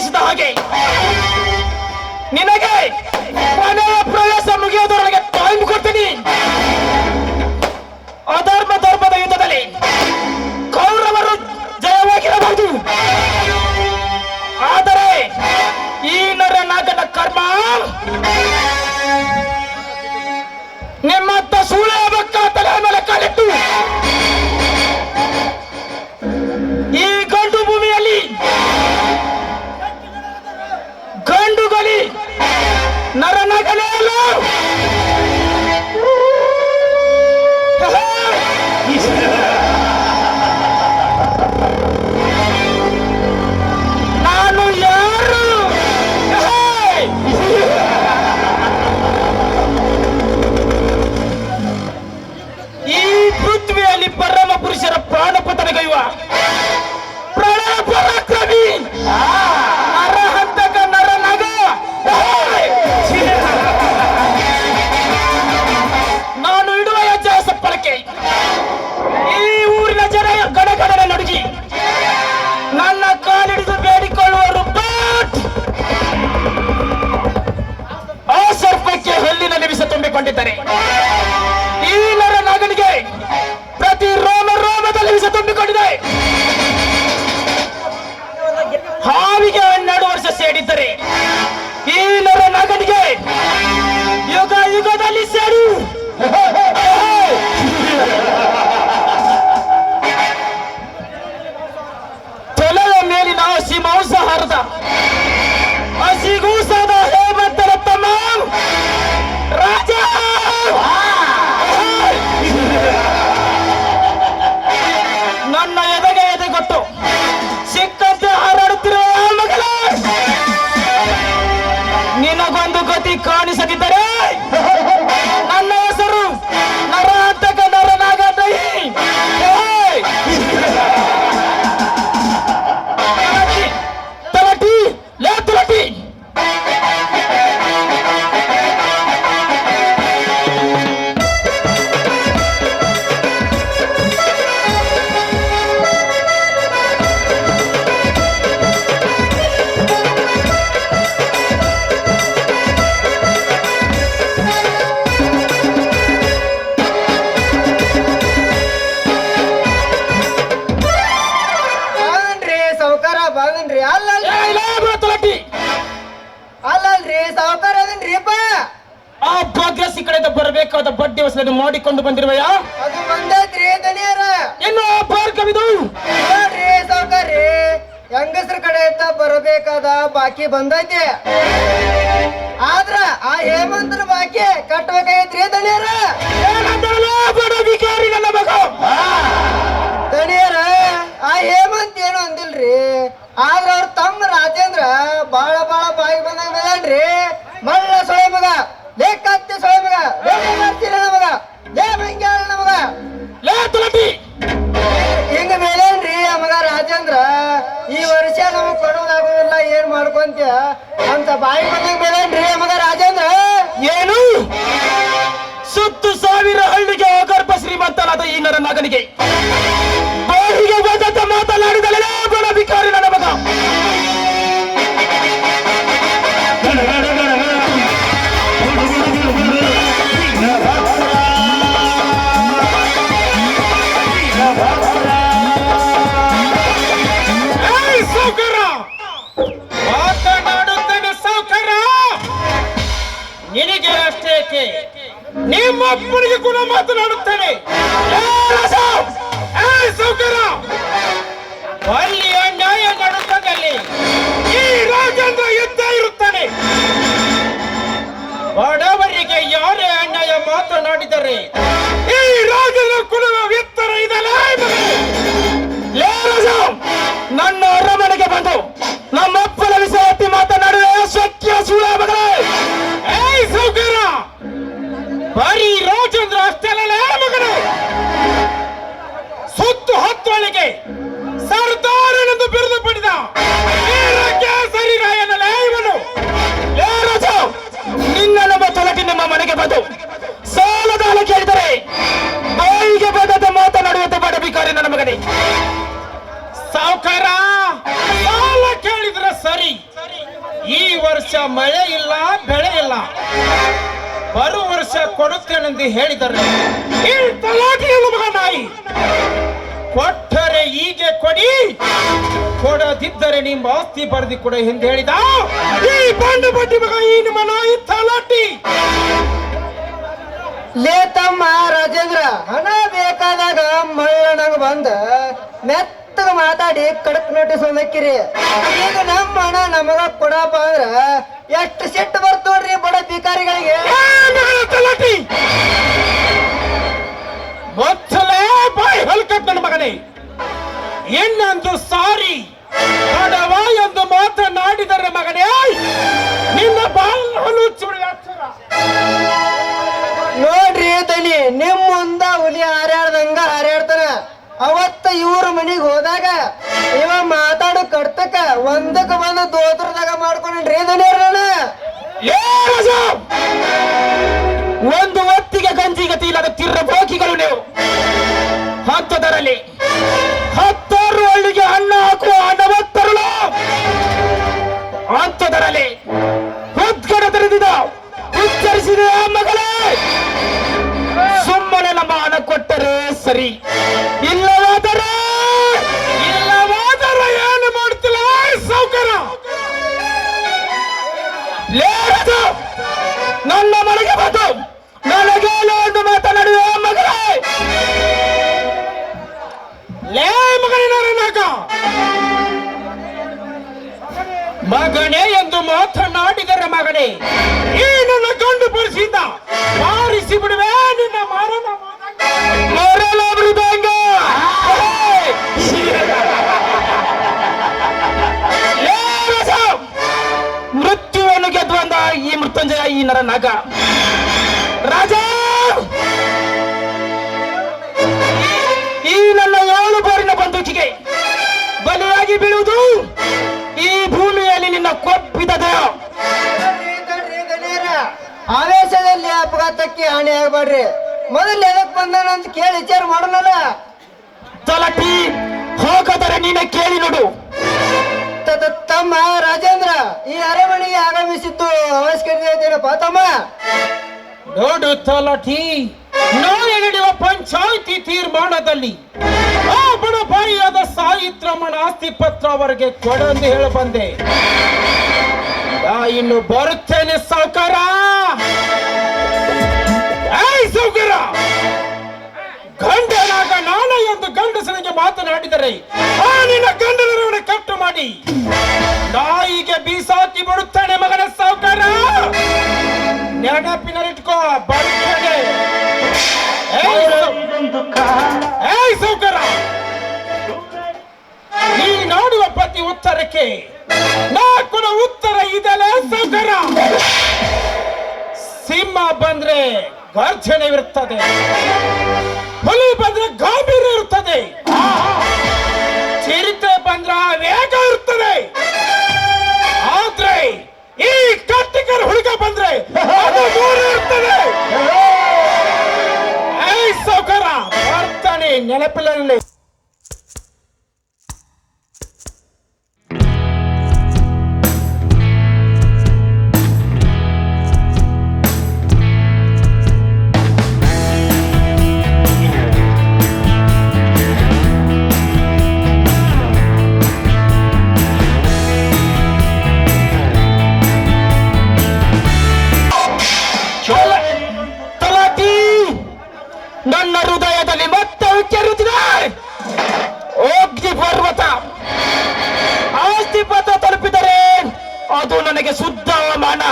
ಆಗಮಿಸಿದ ಹಾಗೆ, ನಿನಗೆ ಮನೆಯ ಪ್ರವೇಶ ಮುಗಿಯೋದರೊಳಗೆ ಟೈಮ್ ಕೊಡ್ತೀನಿ. ಅಧರ್ಮ ಧರ್ಮದ ಯುದ್ಧದಲ್ಲಿ ಕೌರವರು ಜಯವಾಗಿರಬಹುದು. ಆದರೆ ಈ ನರನಾಗನ ಕರ್ಮ ನಿಮ್ಮತ್ತ ಸೂಳೆ ನಿನಗೊಂದು ಗತಿ ಕಾಣಿಸದಿದ್ದರೆ ಅಡ್ಡಿವಸವನ್ನು ಮಾಡಿಕೊಂಡು ಬಂದಿರುವೆಯಾ? ಅದು ಬಂದೈತ್ರಿ ದನಿಯರ. ಇನ್ನು ಭಾರ್ಗವಿದು! ನೋಡ್ರಿ ಹೆಂಗಸ್ರ ಕಡೆ ಅಂತ ಬರಬೇಕಾದ ಬಾಕಿ ಬಂದೈತಿ. ಆದ್ರ ಆ ಹೇಮಂತನ ಬಾಕಿ ಕಟ್ಟಬೇಕಾಗೈತ್ರಿ ದನಿಯರ. ಸುತ್ತು ಸಾವಿರ ಹಳ್ಳಿಗೆ ಅಗರ್ಭ ಶ್ರೀಮಂತನಾದ ಈ ನರ ಮಗನಿಗೆ ಬಾಯಿಗೆ ಮಾತನಾಡಿದಳೆ ಪರಮಾತ್ಮನಿಗೆ ಕೂಡ ಮಾತನಾಡುತ್ತೇನೆ. ಅಲ್ಲಿ ಅನ್ಯಾಯ ನಡುತ್ತದಲ್ಲಿ ಈ ರಾಜೇಂದ್ರ ಎದ್ದೇ ಇರುತ್ತಾನೆ. ಬಡವರಿಗೆ ಯಾರೇ ಅನ್ಯಾಯ ಮಾತನಾಡಿದರೆ ಕೊಡುತ್ತೇನೆಂದು ಹೇಳಿದ್ದಾರೆ ನಾಯಿ, ಕೊಟ್ಟರೆ ಹೀಗೆ ಕೊಡಿ, ಕೊಡದಿದ್ದರೆ ನಿಮ್ಮ ಆಸ್ತಿ ಬರೆದಿ ಕೊಡ ಎಂದು ಹೇಳಿದ. ಈ ಬಂಡು ಬಡ್ಡಿ ಮಗ, ಈ ನಿಮ್ಮ ನಾಯಿ ತಲಾಟಿ. ಲೇ ರಾಜೇಂದ್ರ, ಹಣ ಬೇಕಾದಾಗ ಮಳ್ಳನಂಗ ಬಂದ ಮೆತ್ತಗ ಮಾತಾಡಿ ಕಡಕ್ ನೋಟಿಸ್ ಒಂದಕ್ಕಿರಿ ಈಗ ನಮ್ಮ ಹಣ ನಮಗ ಕೊಡಪ್ಪ ಅಂದ್ರ ಎಷ್ಟು ಸಿಟ್ಟು ಬರ್ತ ನೋಡ್ರಿ ಬಡ ಭಿಕಾರಿಗಳಿಗೆ. ಮೊದಲೇ ಬಾಯಿ ಹೊಲ್ಕತ್ ನನ್ನ ಮಗನೇ. ಇನ್ನೊಂದು ಸಾರಿ ಕಡವ ಎಂದು ಮಾತನಾಡಿದರೆ ಮಗನೇ ನಿನ್ನ ಅಕ್ಷರ ನೋಡ್ರಿ ತಲಿ ನಿಮ್ಮ ಮುಂದ ಹುಲಿ ಹಾರ್ಯಾಡ್ತಾನ ಅವತ್ತ ಇವ್ರ ಮನಿಗ್ ಹೋದಾಗ ಇವ ಮಾತಾಡು ಕಡ್ತಕ ಒಂದಕ್ಕೆ ಒಂದು ದೋತ್ರದಾಗ ಮಾಡ್ಕೊಂಡ್ರಿ ಒಂದು! ಒಂದು ಹೊತ್ತಿಗೆ ಗಂಜಿಗತಿ ಇಲ್ಲದ ತಿರ್ರಬೋಕಿಗಳು ನೀವು. ಹತ್ತದರಲ್ಲಿ ಹತ್ತಾರು ಹಳ್ಳಿಗೆ ಹಣ್ಣು ಹಾಕುವ ಹಣವತ್ತರಳು ಹತ್ತದರಲ್ಲಿ ಉದ್ಗಡ ತೆರೆದಿದ ಉಚ್ಚರಿಸಿದ ಮಗಳೇ. ಸುಮ್ಮನೆ ನಮ್ಮ ಹಣ ಕೊಟ್ಟರೆ ಸರಿ. ಇಲ್ಲವಾದರೆ ನಾಗ. ಮಗನೇ ಎಂದು ಮಾತನಾಡಿದರೆ ಮಗನೇ. ಈ ನನ್ನ ಗಂಡು ಪರಿಸಿದ್ದ ಮಾರಿಸಿ ಬಿಡುವೆ ನಿನ್ನ ಮಾರನ ಮರಳ ಮೃದಂಗ! ಮೃತ್ಯುವನ್ನು ಗೆದ್ದುವಂದ ಈ ಮೃತ್ಯುಂಜಯ ಈ ನರ ನಾಗ. ರಾಜ. ಅಪಘಾತಕ್ಕೆ ಹಾನಿ ಆಗ್ಬೇಡ್ರಿ. ಮೊದಲು ಎದಕ್ ಬಂದಾನ ಅಂತ ಕೇಳಿ ವಿಚಾರ ಮಾಡೋಣಲ್ಲ. ತಲಟಿ ಹೋಗದರೆ ನೀನೆ ಕೇಳಿ ನೋಡು. ತ- ತಮ್ಮ ರಾಜೇಂದ್ರ ಈ ಅರಮನೆಗೆ ಆಗಮಿಸಿತ್ತು ಅವಶ್ಯಕತೆ ಐತೇನಪ್ಪ ತಮ್ಮ? ನೋಡು ತಲಾಟಿ ನಾಳೆ ನಡೆಯುವ ಪಂಚಾಯಿತಿ ತೀರ್ಮಾನದಲ್ಲಿ ಆ ಬಡಪಾಯಿಯಾದ ಸಾಯಿತ್ರಮ್ಮನ ಆಸ್ತಿ ಪತ್ರ ಅವರಿಗೆ ಕೊಡಂದು ಹೇಳ ಬಂದೆ. ನಾ ಇನ್ನು ಬರುತ್ತೇನೆ ಸಾವುಕಾರ. ಸಾವುಕಾರ ಗಂಡನಾಗ ನಾನ ಎಂದು ಗಂಡಸನಿಗೆ ಮಾತನಾಡಿದರೆ ಆ ನಿನ್ನ ಗಂಡನ ಕಟ್ಟು ಮಾಡಿ. ನಾಯಿಗೆ ಬೀಸಾಕಿ ಬಿಡುತ್ತಾನೆ ಮಗನ ಸಾವುಕಾರ ನೆನಪಿನಲ್ಲಿಟ್ಕೋ ಬಡಿಕೆ ಏಯ್ ಸೌ- ಏಯ್ ಸೌಕರ ನೀ ನೋಡುವ ಪತಿ ಉತ್ತರಕ್ಕೆ ಗರ್ಜನೆ ಇರುತ್ತದೆ. ಹುಲಿ ಬಂದ್ರೆ ಗಾಂಭೀರ್ಯ ಇರುತ್ತದೆ. ಚಿರತೆ ಬಂದ್ರ ವೇಗ ಇರುತ್ತದೆ. ಆದ್ರೆ ಈ ಕಟ್ಟಿಕರ ಹುಡುಗ ಬಂದ್ರೆ ಅದು ದೂರ ಇರ್ತದೆ ಏಯ್ ಸೌಕರ ಬರ್ತಾನೆ ನೆನಪಿನಲ್ಲಿ. ಅದು ನನಗೆ ಶುದ್ಧ ಅವಮಾನ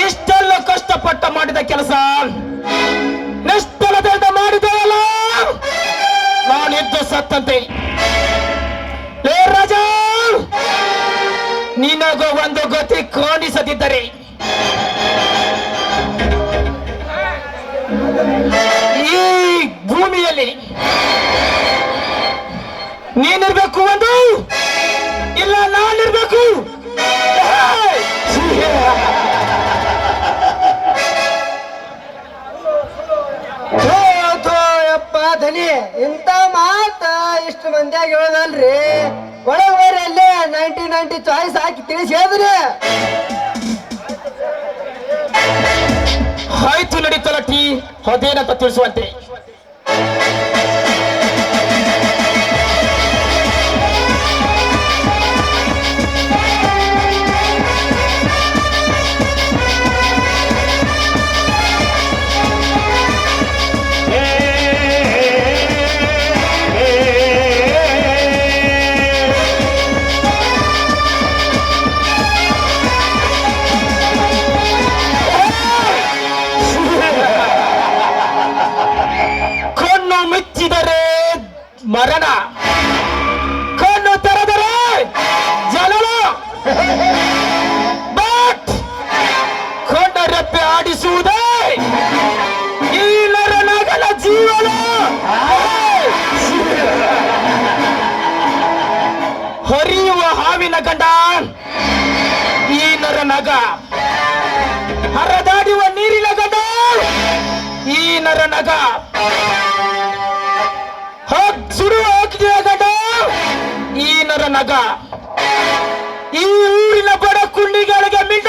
ಇಷ್ಟೆಲ್ಲ ಕಷ್ಟಪಟ್ಟ ಮಾಡಿದ ಕೆಲಸ ನಿಷ್ಠಲದಿಂದ ಮಾಡಿದವಲ್ಲ ನಾನು ನಾನಿದ್ದು ಸತ್ತಂತೆ. ನಿನಗೂ ಒಂದು ಗತಿ ಕಾಣಿಸದಿದ್ದರೆ ಇರ್ಬೇಕು Hey! ಯಪ್ಪ ಧನಿ, ಇಂಥ ಮಾತ ಇಷ್ಟು ಮಂದಿಯಾಗಿ ಹೇಳದಲ್ರಿ ಒಳಗೆ ಬೇರೆ ಅಲ್ಲೇ ನೈಂಟಿ ನೈಂಟಿ ಚಾಯ್ಸ್ ಹಾಕಿ ತಿಳಿಸಿ ಹೇಳಿದ್ರಿ ಆಯ್ತು ನಡೀತಲ್ಲ ಟೀ ಹೊದೇನಂತ ತಿಳಿಸುವಂತೆ ಜನರ ನಗ. ಈ ಊರಿನ ಬಡ ಕುಂಡಿಗಳಿಗೆ ಮಿಟ.